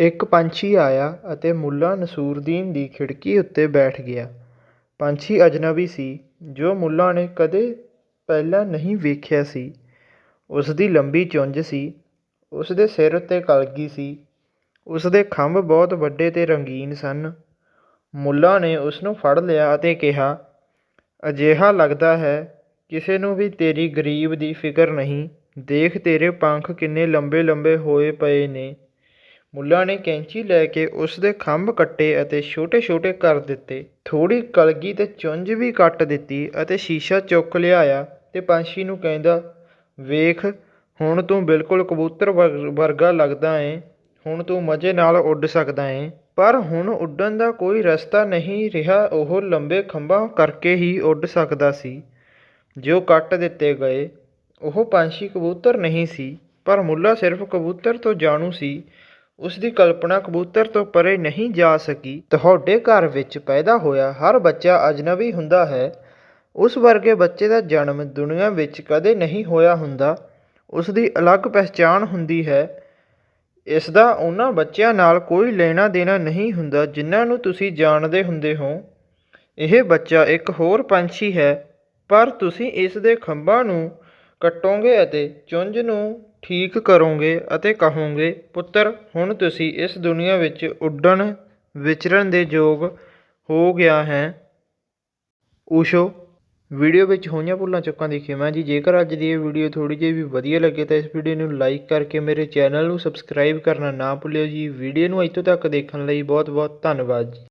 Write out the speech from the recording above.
ਇੱਕ ਪੰਛੀ ਆਇਆ ਅਤੇ ਮੁੱਲਾ ਨਸੂਰਦੀਨ ਦੀ ਖਿੜਕੀ ਉੱਤੇ ਬੈਠ ਗਿਆ। ਪੰਛੀ ਅਜਨਬੀ ਸੀ, ਜੋ ਮੁੱਲਾ ਨੇ ਕਦੇ ਪਹਿਲਾਂ ਨਹੀਂ ਵੇਖਿਆ ਸੀ। ਉਸ ਦੀ ਲੰਬੀ ਚੁੰਝ ਸੀ ਉਸ ਦੇ ਸਿਰ ਉੱਤੇ ਕਲਗੀ ਸੀ ਉਸ ਦੇ ਖੰਭ ਬਹੁਤ ਵੱਡੇ ਤੇ ਰੰਗੀਨ ਸਨ। ਮੁੱਲਾ ਨੇ ਉਸ ਨੂੰ ਫੜ ਲਿਆ ਅਤੇ ਕਿਹਾ, ਅਜਿਹਾ ਲੱਗਦਾ ਹੈ, ਕਿਸੇ ਨੂੰ ਵੀ ਤੇਰੀ ਗਰੀਬ ਦੀ ਫਿਕਰ ਨਹੀਂ। ਦੇਖ ਤੇਰੇ ਪੰਖ ਕਿੰਨੇ ਲੰਬੇ ਲੰਬੇ ਹੋਏ ਪਏ ਨੇ। ਮੁੱਲਾ ਨੇ ਕੈਂਚੀ ਲੈ ਕੇ ਉਸ ਦੇ ਖੰਭ ਕੱਟੇ ਅਤੇ ਛੋਟੇ ਛੋਟੇ ਕਰ ਦਿੱਤੇ। ਥੋੜ੍ਹੀ ਕਲਗੀ ਅਤੇ ਚੁੰਝ ਵੀ ਕੱਟ ਦਿੱਤੀ ਅਤੇ ਸ਼ੀਸ਼ਾ ਚੁੱਕ ਲਿਆਇਆ ਅਤੇ ਪੰਛੀ ਨੂੰ ਕਹਿੰਦਾ, ਵੇਖ, ਹੁਣ ਤੂੰ ਬਿਲਕੁਲ ਕਬੂਤਰ ਵਰ- ਵਰਗਾ ਲੱਗਦਾ ਏ। ਹੁਣ ਤੂੰ ਮਜ਼ੇ ਨਾਲ ਉੱਡ ਸਕਦਾ ਏ। ਪਰ ਹੁਣ ਉੱਡਣ ਦਾ ਕੋਈ ਰਸਤਾ ਨਹੀਂ ਰਿਹਾ। ਉਹ ਲੰਬੇ ਖੰਭਾਂ ਕਰਕੇ ਹੀ ਉੱਡ ਸਕਦਾ ਸੀ। ਜੋ ਕੱਟ ਦਿੱਤੇ ਗਏ, ਉਹ ਪੰਛੀ ਕਬੂਤਰ ਨਹੀਂ ਸੀ, ਪਰ ਮੁੱਲਾ ਸਿਰਫ ਕਬੂਤਰ ਤੋਂ ਜਾਣੂ ਸੀ। ਉਸ ਦੀ ਕਲਪਨਾ ਕਬੂਤਰ ਤੋਂ ਪਰੇ ਨਹੀਂ ਜਾ ਸਕੀ। ਤੁਹਾਡੇ ਘਰ ਵਿੱਚ ਪੈਦਾ ਹੋਇਆ ਹਰ ਬੱਚਾ ਅਜਨਬੀ ਹੁੰਦਾ ਹੈ। ਉਸ ਵਰਗੇ ਬੱਚੇ ਦਾ ਜਨਮ ਦੁਨੀਆ ਵਿੱਚ ਕਦੇ ਨਹੀਂ ਹੋਇਆ ਹੁੰਦਾ। ਉਸ ਦੀ ਅਲੱਗ ਪਹਿਚਾਣ ਹੁੰਦੀ ਹੈ। ਇਸ ਦਾ ਉਹਨਾਂ ਬੱਚਿਆਂ ਨਾਲ ਕੋਈ ਲੈਣਾ ਦੇਣਾ ਨਹੀਂ ਹੁੰਦਾ ਜਿਨ੍ਹਾਂ ਨੂੰ ਤੁਸੀਂ ਜਾਣਦੇ ਹੁੰਦੇ ਹੋ। ਇਹ ਬੱਚਾ ਇੱਕ ਹੋਰ ਪੰਛੀ ਹੈ, ਪਰ ਤੁਸੀਂ ਇਸ ਦੇ ਖੰਭਾਂ ਨੂੰ ਕੱਟੋਗੇ ਅਤੇ ਚੁੰਝ ਨੂੰ ਠੀਕ ਕਰੋਗੇ ਅਤੇ ਕਹੋਗੇ, ਪੁੱਤਰ, ਹੁਣ ਤੁਸੀਂ ਇਸ ਦੁਨੀਆ ਵਿੱਚ ਉੱਡਣ, ਵਿਚਰਨ ਦੇ ਯੋਗ ਹੋ ਗਿਆ ਹੈ। ਊਸ਼ੋ, ਵੀਡੀਓ ਵਿੱਚ ਹੋਈਆਂ ਭੁੱਲਾਂ ਚੁੱਕਾਂ ਦੀ ਖਿਮਾ ਜੀ। ਜੇਕਰ ਅੱਜ ਦੀ ਇਹ ਵੀਡੀਓ ਥੋੜੀ ਜਿਹੀ ਵੀ ਵਧੀਆ ਲੱਗੇ ਤਾਂ ਇਸ ਵੀਡੀਓ ਨੂੰ ਲਾਈਕ ਕਰਕੇ ਮੇਰੇ ਚੈਨਲ ਨੂੰ ਸਬਸਕ੍ਰਾਈਬ ਕਰਨਾ ਨਾ ਭੁੱਲਿਓ ਜੀ। ਵੀਡੀਓ ਨੂੰ ਇੱਥੋਂ ਤੱਕ ਦੇਖਣ ਲਈ ਬਹੁਤ ਬਹੁਤ ਧੰਨਵਾਦ ਜੀ।